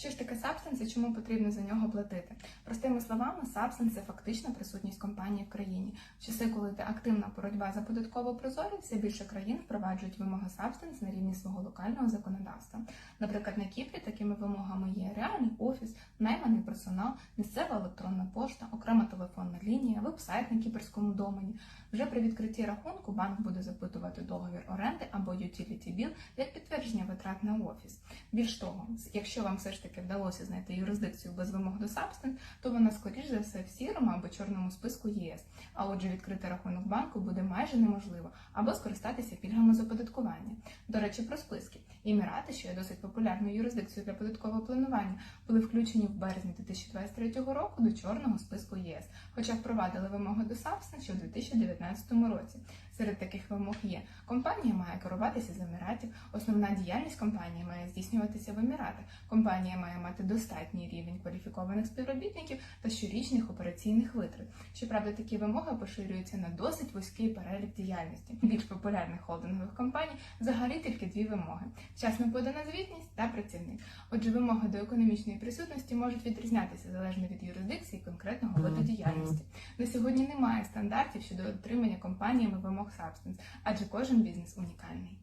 Що ж таке Substance і чому потрібно за нього платити? Простими словами, Substance – це фактична присутність компанії в країні. В часи, коли йде активна боротьба за податкову прозорість, все більше країн впроваджують вимоги Substance на рівні свого локального законодавства. Наприклад, на Кіпрі такими вимогами є реальний офіс, найманий персонал, місцева електронна пошта, окрема телефонна лінія, веб-сайт на кіпрському домені. Вже при відкритті рахунку банк буде запитувати договір оренди або utility bill як підтвердження витрат на офіс. Більш того, якщо вам все ж таки вдалося знайти юрисдикцію без вимог до Substance, то вона скоріш за все в сірому або чорному списку ЄС. А отже, відкрити рахунок банку буде майже неможливо або скористатися пільгами з оподаткування. До речі, про списки. Емірати, що є досить популярною юрисдикцією для податкового планування, були включені в березні 2023 року до чорного списку ЄС, хоча впровадили вимоги до Substance ще у 2019 році. Серед таких вимог є компанія має керуватися з Еміратів, основна діяльність компанії має здійснюватися в Еміратах. Компанія має мати достатній рівень кваліфікованих співробітників та щорічних операційних витрат. Щоправда, такі вимоги поширюються на досить вузький перелік діяльності. Більш популярних холдингових компаній взагалі тільки дві вимоги: вчасно подана звітність та працівник. Отже, вимоги до економічної присутності можуть відрізнятися залежно від юрисдикції конкретного виду діяльності. На сьогодні немає стандартів щодо отримання компаніями вимог Substance, адже кожен бізнес унікальний.